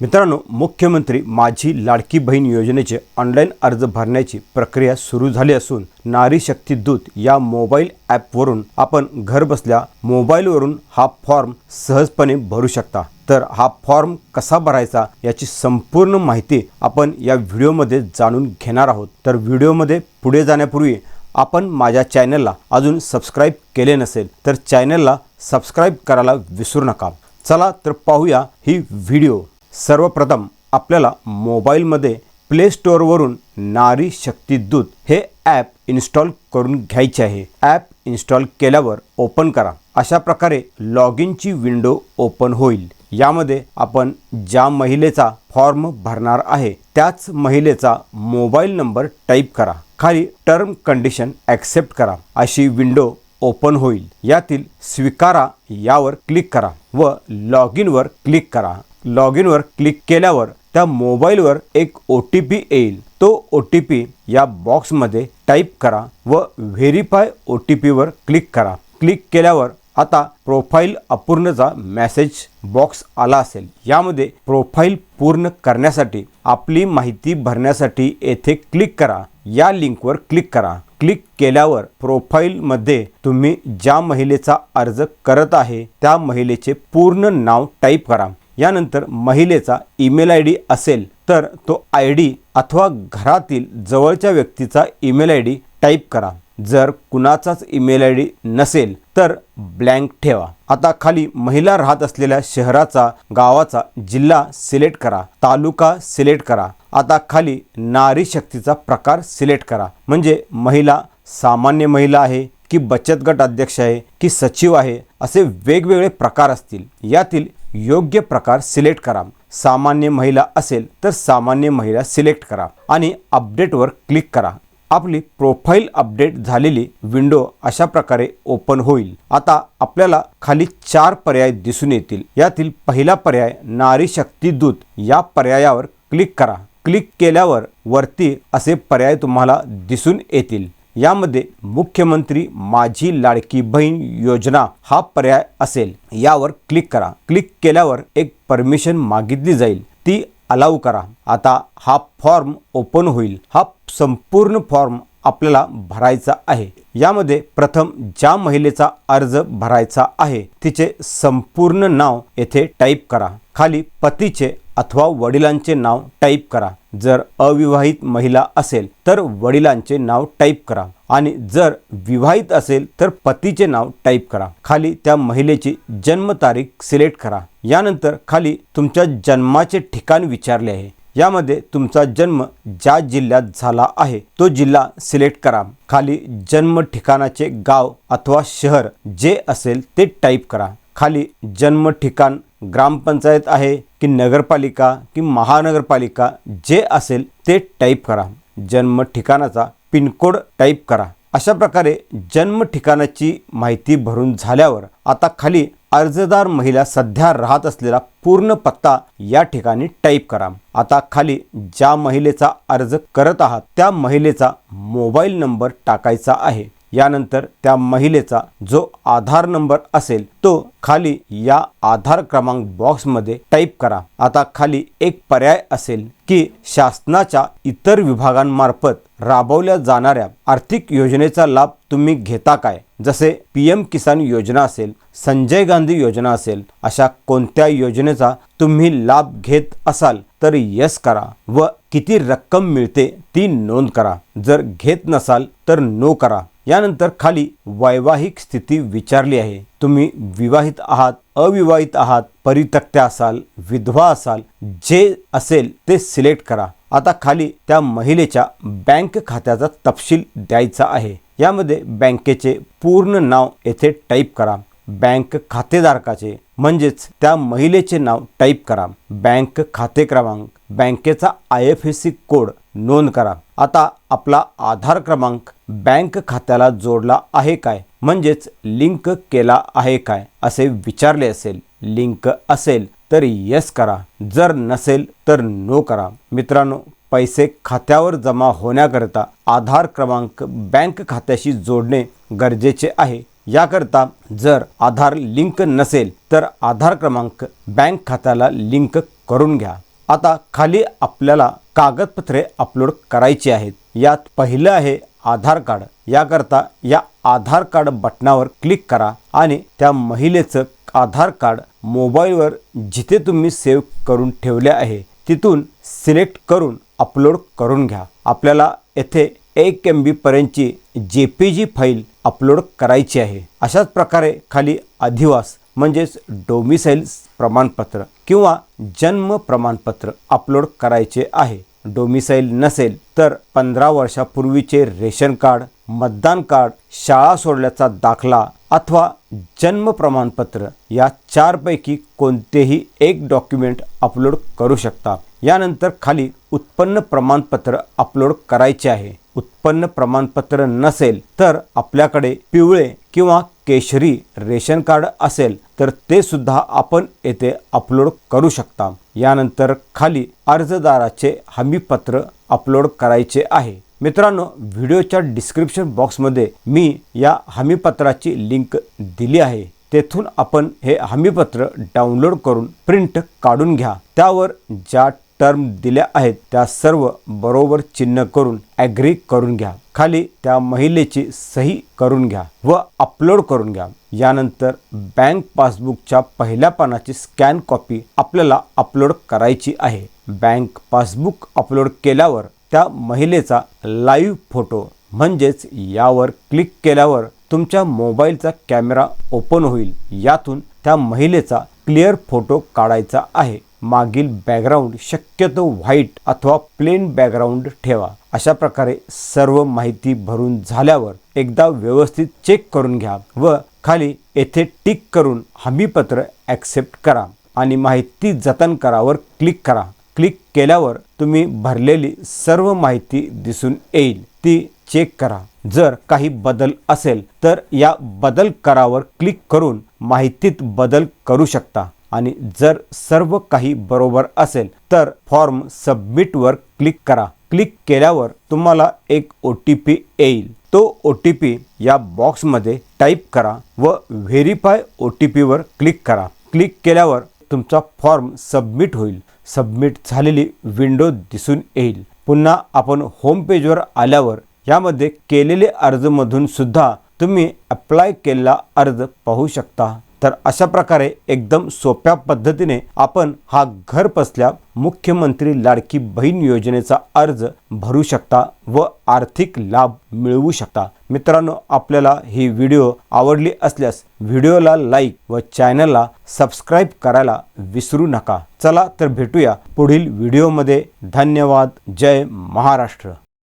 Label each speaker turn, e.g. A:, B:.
A: मित्रांनो मुख्यमंत्री माझी लाडकी बहीण योजनेचे ऑनलाईन अर्ज भरण्याची प्रक्रिया सुरू झाली असून नारी शक्ती दूत या मोबाईल ॲपवरून आपण घरबसल्या मोबाईलवरून हा फॉर्म सहजपणे भरू शकता. तर हा फॉर्म कसा भरायचा याची संपूर्ण माहिती आपण या व्हिडिओमध्ये जाणून घेणार आहोत. तर व्हिडिओमध्ये पुढे जाण्यापूर्वी आपण माझ्या चॅनलला अजून सबस्क्राईब केले नसेल तर चॅनलला सबस्क्राईब करायला विसरू नका. चला तर पाहूया ही व्हिडिओ. सर्वप्रथम आपल्याला मोबाईलमध्ये प्ले स्टोअरवरून नारी शक्ती दूत हे ॲप इन्स्टॉल करून घ्यायचे आहे. ॲप इन्स्टॉल केल्यावर ओपन करा. अशा प्रकारे लॉग इनची विंडो ओपन होईल. यामध्ये आपण ज्या महिलेचा फॉर्म भरणार आहे त्याच महिलेचा मोबाईल नंबर टाईप करा. खाली टर्म कंडिशन ॲक्सेप्ट करा. अशी विंडो ओपन होईल. यातील स्वीकारा यावर क्लिक करा व लॉग इनवर क्लिक करा. लॉग इनवर क्लिक केल्यावर त्या मोबाईलवर एक ओ टी पी येईल. तो ओ टी पी या बॉक्समध्ये टाईप करा व व्हेरीफाय ओ टी पीवर क्लिक करा. क्लिक केल्यावर आता प्रोफाईल अपूर्णचा मेसेज बॉक्स आला असेल. यामध्ये प्रोफाईल पूर्ण करण्यासाठी आपली माहिती भरण्यासाठी येथे क्लिक करा. या लिंकवर क्लिक करा. क्लिक केल्यावर प्रोफाईलमध्ये तुम्ही ज्या महिलेचा अर्ज करत आहे त्या महिलेचे पूर्ण नाव टाईप करा. यानंतर महिलेचा ईमेल आय डी असेल तर तो आय डी अथवा घरातील जवळच्या व्यक्तीचा ईमेल आय डी टाईप करा. जर कुणाचाच ईमेल आय डी नसेल तर ब्लँक ठेवा. आता खाली महिला राहत असलेल्या शहराचा गावाचा जिल्हा सिलेक्ट करा. तालुका सिलेक्ट करा. आता खाली नारी शक्तीचा प्रकार सिलेक्ट करा. म्हणजे महिला सामान्य महिला आहे की बचत गट अध्यक्ष आहे की सचिव आहे असे वेगवेगळे प्रकार असतील. यातील योग्य प्रकार सिलेक्ट करा. सामान्य महिला असेल तर सामान्य महिला सिलेक्ट करा आणि अपडेटवर क्लिक करा. आपली प्रोफाईल अपडेट झालेली विंडो अशा प्रकारे ओपन होईल. आता आपल्याला खाली चार पर्याय दिसून येतील. यातील पहिला पर्याय नारी शक्ती दूत. या पर्यायावर क्लिक करा. क्लिक केल्यावर वरती असे पर्याय तुम्हाला दिसून येतील. यामध्ये मुख्यमंत्री माझी लाडकी बहीण योजना हा पर्याय असेल. यावर क्लिक करा. क्लिक केल्यावर एक परमिशन मागितली जाईल. ती अलाऊ करा. आता हा फॉर्म ओपन होईल. हा संपूर्ण फॉर्म आपल्याला भरायचा आहे. यामध्ये प्रथम ज्या महिलेचा अर्ज भरायचा आहे तिचे संपूर्ण नाव येथे टाईप करा. खाली पतीचे अथवा वडिलांचे नाव टाईप करा. जर अविवाहित महिला असेल तर वडिलांचे नाव टाईप करा. आणि जर विवाहित असेल तर पतीचे नाव टाईप करा. खाली त्या महिलेची जन्मतारीख सिलेक्ट करा. यानंतर खाली तुमच्या जन्माचे ठिकाण विचारले आहे. यामध्ये तुमचा जन्म ज्या जिल्ह्यात झाला आहे तो जिल्हा सिलेक्ट करा. खाली जन्म ठिकाणाचे गाव अथवा शहर जे असेल ते टाईप करा. खाली जन्म ठिकाण ग्रामपंचायत आहे की नगरपालिका की महानगरपालिका जे असेल ते टाईप करा. जन्म ठिकाणाचा पिनकोड टाईप करा. अशा प्रकारे जन्म ठिकाणाची माहिती भरून झाल्यावर आता खाली अर्जदार महिला सध्या राहत असलेला पूर्ण पत्ता या ठिकाणी टाईप करा. आता खाली ज्या महिलेचा अर्ज करत आहात त्या महिलेचा मोबाईल नंबर टाकायचा आहे. यानंतर त्या महिलेचा जो आधार नंबर असेल तो खाली या आधार क्रमांक बॉक्समध्ये टाईप करा. आता खाली एक पर्याय असेल की शासनाच्या इतर विभागांमार्फत राबवल्या जाणाऱ्या आर्थिक योजनेचा लाभ तुम्ही घेता काय? जसे पी एम किसान योजना असेल संजय गांधी योजना असेल अशा कोणत्या योजनेचा तुम्ही लाभ घेत असाल तर यस करा व किती रक्कम मिळते ती नोंद करा. जर घेत नसाल तर नो करा. यानंतर खाली वैवाहिक स्थिती विचारली आहे. तुम्ही विवाहित आहात अविवाहित आहात परितक्त्या असाल विधवा असाल जे असेल ते सिलेक्ट करा. आता खाली त्या महिलेच्या बँक खात्याचा तपशील द्यायचा आहे. यामध्ये बँकेचे पूर्ण नाव येथे टाईप करा. बँक खातेधारकाचे म्हणजेच त्या महिलेचे नाव टाईप करा. बँक खाते क्रमांक बँकेचा I F S C code नोंद करा. आता आपला आधार क्रमांक बँक खात्याला जोडला आहे काय? म्हणजेच लिंक केला आहे काय? असे विचारले असेल. लिंक असेल तर यस करा. जर नसेल तर नो करा. मित्रांनो पैसे खात्यावर जमा होण्याकरता आधार क्रमांक बँक खात्याशी जोडणे गरजेचे आहे. याकरता जर आधार लिंक नसेल तर आधार क्रमांक बँक खात्याला लिंक करून घ्या. आता खाली आपल्याला कागदपत्रे अपलोड करायची आहेत. यात पहिलं आहे आधार कार्ड. याकरता या आधार कार्ड बटनावर क्लिक करा आणि त्या महिलेचं आधार कार्ड मोबाईलवर जिथे तुम्ही सेव्ह करून ठेवले आहे तिथून सिलेक्ट करून अपलोड करून घ्या. आपल्याला येथे एक एम बी पर्यंतची J P G file upload करायची आहे. अशाच प्रकारे खाली अधिवास म्हणजेच डोमिसाईल प्रमाणपत्र किंवा जन्म प्रमाणपत्र अपलोड करायचे आहे. डोमिसाईल नसेल तर पंधरा वर्षापूर्वीचे रेशन कार्ड मतदान कार्ड शाळा सोडल्याचा दाखला अथवा जन्म प्रमाणपत्र या चारपैकी कोणतेही एक डॉक्युमेंट अपलोड करू शकता. यानंतर खाली उत्पन्न प्रमाणपत्र अपलोड करायचे आहे. उत्पन्न प्रमाणपत्र नसेल तर आपल्याकडे पिवळे किंवा केशरी रेशन कार्ड असेल तर ते सुद्धा आपण येथे अपलोड करू शकता. यानंतर खाली अर्जदाराचे हमीपत्र अपलोड करायचे आहे. मित्रांनो व्हिडिओच्या डिस्क्रिप्शन बॉक्समध्ये मी या हमीपत्राची लिंक दिली आहे. तेथून आपण हे हमीपत्र डाउनलोड करून प्रिंट काढून घ्या. त्यावर ज्या टर्म दिल्या आहेत त्या सर्व बरोबर चिन्ह करून ॲग्री करून घ्या. खाली त्या महिलेची सही करून घ्या व अपलोड करून घ्या. यानंतर बँक पासबुकच्या पहिल्या पानाची स्कॅन कॉपी आपल्याला अपलोड करायची आहे. बँक पासबुक अपलोड केल्यावर त्या महिलेचा लाईव्ह फोटो म्हणजेच यावर क्लिक केल्यावर तुमच्या मोबाईलचा कॅमेरा ओपन होईल. यातून त्या महिलेचा क्लिअर फोटो काढायचा आहे. मागील बॅकग्राऊंड शक्यतो व्हाईट अथवा प्लेन बॅकग्राऊंड ठेवा. अशा प्रकारे सर्व माहिती भरून झाल्यावर एकदा व्यवस्थित चेक करून घ्या व खाली येथे टिक करून हमीपत्र ॲक्सेप्ट करा आणि माहिती जतन करावर क्लिक करा. क्लिक केल्यावर तुम्ही भरलेली सर्व माहिती दिसून येईल. ती चेक करा. जर काही बदल असेल तर या बदल करावर क्लिक करून माहितीत बदल करू शकता. आणि जर सर्व काही बरोबर असेल तर फॉर्म सबमिटवर क्लिक करा. क्लिक केल्यावर तुम्हाला एक ओ टी पी येईल. तो ओ टी पी या बॉक्समध्ये टाईप करा व व्हेरीफाय ओ टी पीवर क्लिक करा. क्लिक केल्यावर तुमचा फॉर्म सबमिट होईल. सबमिट झालेली विंडो दिसून येईल. पुन्हा आपण होम पेजवर आल्यावर यामध्ये केलेले अर्जमधून सुद्धा तुम्ही अप्लाय केलेला अर्ज पाहू शकता. तर अशा प्रकारे एकदम सोप्या पद्धतीने आपण हा घर बसल्या मुख्यमंत्री लाडकी बहीण योजनेचा अर्ज भरू शकता व आर्थिक लाभ मिळवू शकता. मित्रांनो आपल्याला ही व्हिडिओ आवडली असल्यास व्हिडिओला लाईक व चॅनलला सबस्क्राईब करायला विसरू नका. चला तर भेटूया पुढील व्हिडिओमध्ये. धन्यवाद. जय महाराष्ट्र.